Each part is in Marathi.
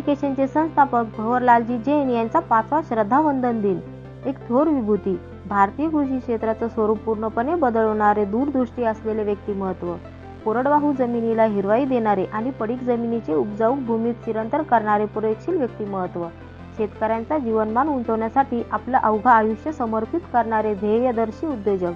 फाउंडेशनचे संस्थापक भवरलालजी जैन यांचा पाचवा श्रद्धावंदन दिन. एक थोर विभूती. भारतीय कृषी क्षेत्राचं स्वरूप पूर्णपणे बदलवणारे दूरदृष्टी असलेले व्यक्तिमत्व. कोरडवाहू जमिनीला हिरवाई देणारे आणि पडीक जमिनीचे उपजाऊ भूमीत चिरंतर करणारे प्रयोगशील व्यक्तिमत्व. शेतकऱ्यांचा जीवनमान उंचवण्यासाठी आपलं अवघं आयुष्य समर्पित करणारे ध्येयदर्शी उद्योजक.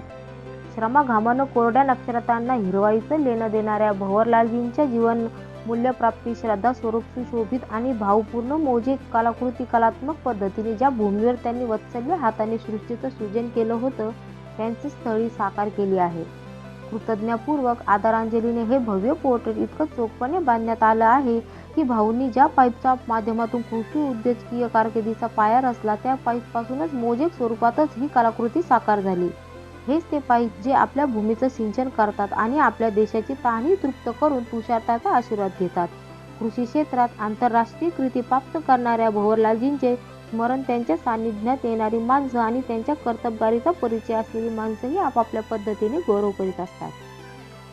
श्रमाघामानं कोरड्या नक्षत्रांना हिरवाईचं लेणं देणाऱ्या भवरलालजींच्या जीवन मूल्यप्राप्ती श्रद्धा स्वरूप सुशोभित आणि भावपूर्ण मोजे कलाकृती कलात्मक पद्धतीने ज्या भूमीवर त्यांनी वत्सल्य हाताने सृष्टीचं सृजन केलं होतं त्यांची स्थळी साकार केली आहे. कृतज्ञपूर्वक आदरांजलीने हे भव्य पोर्ट्रेट इतकं चोखपणे बांधण्यात आलं आहे की भाऊंनी ज्या पाईपच्या माध्यमातून कृषी उद्योजकीय कारकिर्दीचा पाया रचला त्या पाईपपासूनच मोजेक स्वरूपातच ही कलाकृती साकार झाली. हेच ते पाईप जे आपल्या भूमीचं सिंचन करतात आणि आपल्या देशाची ताणी तृप्त करून तुषारताचा आशीर्वाद घेतात. कृषी क्षेत्रात आंतरराष्ट्रीय कृती प्राप्त करणाऱ्या भोवरलालजींचे स्मरण त्यांच्या सान्निध्यात येणारी माणसं आणि त्यांच्या कर्तबगारीचा परिचय असलेली माणसंही आपापल्या पद्धतीने गौरव करीत असतात.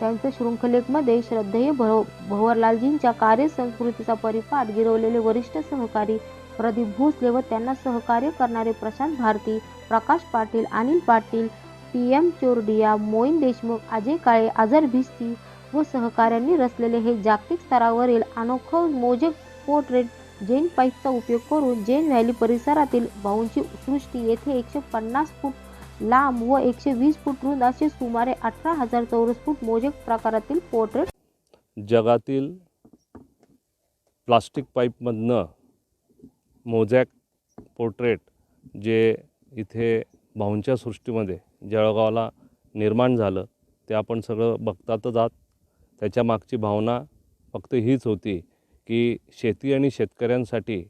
त्यांच्या शृंखलेमध्ये श्रद्धेय भव कार्य कार्यसंस्कृतीचा परिपाठ गिरवलेले वरिष्ठ सहकारी प्रदीप भोसले व त्यांना सहकार्य करणारे प्रशांत भारती प्रकाश पाटील अनिल पाटील पी एम चोरडिया मोईन देशमुख अजय काळे अझर भिस्ती व सहकाऱ्यांनी रचलेले हे जागतिक स्तरावरील अनोखं मोजक पोर्ट्रेट जैन पाईपचा उपयोग करून जैन व्हॅली परिसरातील भाऊंची सृष्टी येथे एकशे पन्नास फूट लांब व एकशे वीस फूट रुंद असे सुमारे अठरा हजार चौरस फूट मोजेक प्रकारातील पोर्ट्रेट जगातील प्लास्टिक पाईपमधनं मोझॅक पोर्ट्रेट जे इथे भाऊंच्या सृष्टीमध्ये जळगावला निर्माण झालं ते आपण सगळं बघतातच आहात. त्याच्या मागची भावना फक्त हीच होती की शेती आणि शेतकऱ्यांसाठी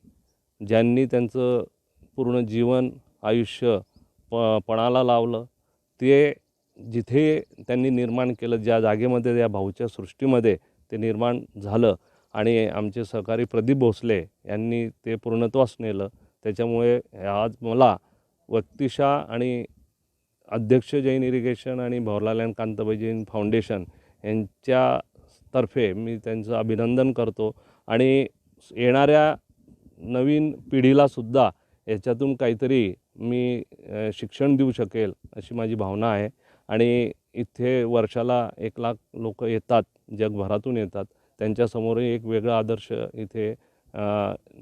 ज्यांनी त्यांचं पूर्ण जीवन आयुष्य प पणाला लावलं ते जिथे त्यांनी निर्माण केलं ज्या जागेमध्ये या भाऊच्या सृष्टीमध्ये ते निर्माण झालं आणि आमचे सहकारी प्रदीप भोसले यांनी ते पूर्णत्वास नेलं. त्याच्यामुळे आज मला वक्तिशा आणि अध्यक्ष जैन इरिगेशन आणि भवरलाल अँड कांताबाई जैन फाउंडेशन यांच्यातर्फे मी त्यांचं अभिनंदन करतो. आणि येणाऱ्या नवीन पिढीलासुद्धा याच्यातून काहीतरी मी शिक्षण देऊ शकेल अशी माझी भावना आहे. आणि इथे वर्षाला एक लाख लोक येतात जगभरातून येतात. त्यांच्यासमोरही एक वेगळा आदर्श इथे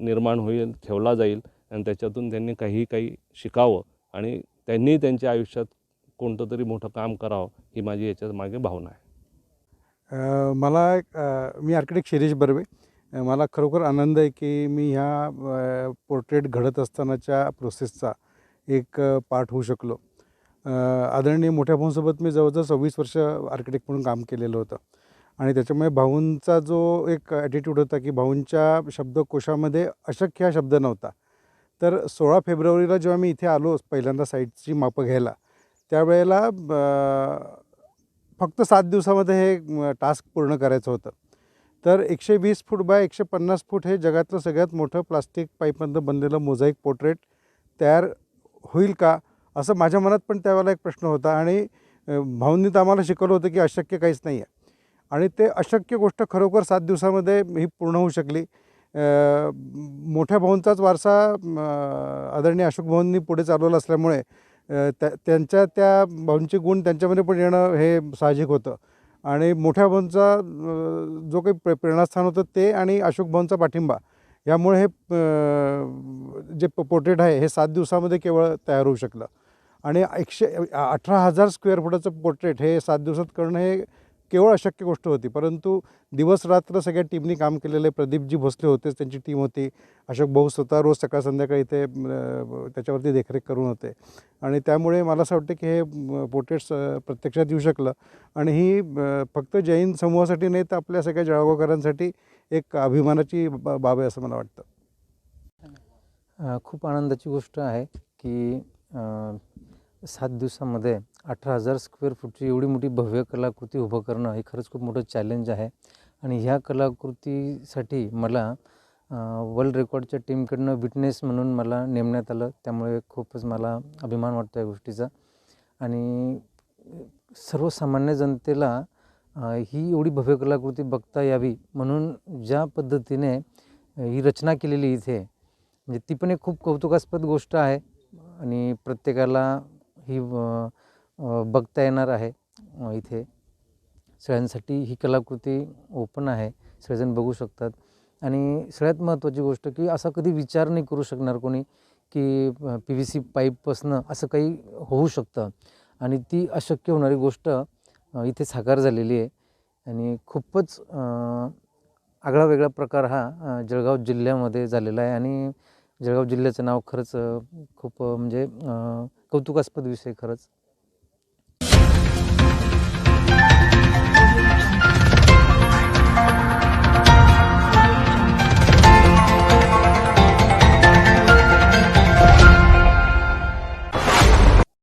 निर्माण होईल ठेवला जाईल. आणि त्याच्यातून त्यांनी काही काही शिकावं आणि त्यांनी त्यांच्या आयुष्यात कोणतं तरी मोठं काम करावं ही माझी याच्या मागे भावना आहे. मला एक, मी आर्किटेक्ट शिरीष बर्वे. मला खरोखर आनंद आहे की मी ह्या पोर्ट्रेट घडत असतानाच्या प्रोसेसचा एक पार्ट होऊ शकलो. आदरणीय मोठ्या भाऊंसोबत मी जवळजवळ सव्वीस वर्ष आर्किटेक्ट म्हणून काम केलेलं होतं. आणि त्याच्यामुळे भाऊंचा जो एक ॲटिट्यूड होता की भाऊंच्या शब्दकोशामध्ये अशक्य हा शब्द नव्हता. तर सोळा फेब्रुवारीला जेव्हा मी इथे आलो पहिल्यांदा साईटची मापं घ्यायला त्यावेळेला फक्त सात दिवसामध्ये हे टास्क पूर्ण करायचं होतं. तर एकशे वीस फूट बाय एकशे पन्नास फूट हे जगातलं सगळ्यात मोठं प्लास्टिक पाईपमधनं बनलेलं मोझाईक पोर्ट्रेट तयार होईल का असं माझ्या मनात पण त्यावेळेला एक प्रश्न होता आणि भाऊंनी तर आम्हाला शिकवलं होतं की अशक्य काहीच नाही आहे आणि ते अशक्य गोष्ट खरोखर सात दिवसामध्ये ही पूर्ण होऊ शकली. मोठ्या भाऊंचाच वारसा आदरणीय अशोक भाऊंनी पुढे चालवला असल्यामुळे त्या त्यांच्या त्या भाऊंचे गुण त्यांच्यामध्ये पण येणं हे साहजिक होतं. आणि मोठ्या भाऊंचा जो काही प्रे प्रेरणास्थान होतं ते आणि अशोक भाऊंचा पाठिंबा. यामुळे हे जे पोर्ट्रेट आहे हे सात दिवसामध्ये केवळ तयार होऊ शकलं. आणि एकशे अठरा हजार स्क्वेअर फुटाचं पोर्ट्रेट हे सात दिवसात करणं हे केवळ अशक्य गोष्ट होती. परंतु दिवस रात्र सगळ्या टीमनी काम केलेले प्रदीपजी भोसले होतेच त्यांची टीम होती. अशोक भाऊ स्वतः रोज सकाळ संध्याकाळी इथे त्याच्यावरती देखरेख करून होते. आणि त्यामुळे मला असं वाटतं की हे पोर्ट्रेट्स प्रत्यक्षात येऊ शकलं. आणि ही फक्त जैन समूहासाठी नाही तर आपल्या सगळ्या जळगावकरांसाठी एक अभिमानाची बा- बाब आहे असं मला वाटतं. खूप आनंदाची गोष्ट आहे की सात दिवसामध्ये अठरा हजार स्क्वेअर फूटची एवढी मोठी भव्य कलाकृती उभं करणं हे खरंच खूप मोठं चॅलेंज आहे. आणि ह्या कलाकृतीसाठी मला वर्ल्ड रेकॉर्डच्या टीमकडनं विटनेस म्हणून मला नेमण्यात आलं. त्यामुळे खूपच मला अभिमान वाटतो या गोष्टीचा. आणि सर्वसामान्य जनतेला ही एवढी भव्य कलाकृती बघता यावी म्हणून ज्या पद्धतीने ही रचना केलेली इथे म्हणजे ती पण एक खूप कौतुकास्पद गोष्ट आहे. आणि प्रत्येकाला ही बघता येणार आहे. इथे सगळ्यांसाठी ही कलाकृती ओपन आहे. सगळेजण बघू शकतात. आणि सगळ्यात महत्त्वाची गोष्ट की असा कधी विचार नाही करू शकणार कोणी की पी व्ही सी पाईपपासनं असं काही होऊ शकतं. आणि ती अशक्य होणारी गोष्ट इथे साकार झालेली आहे. आणि खूपच आगळा वेगळा प्रकार हा जळगाव जिल्ह्यामध्ये झालेला आहे. आणि जळगाव जिल्ह्याचं नाव खरंच खूप म्हणजे कौतुकास्पद विषय खरंच.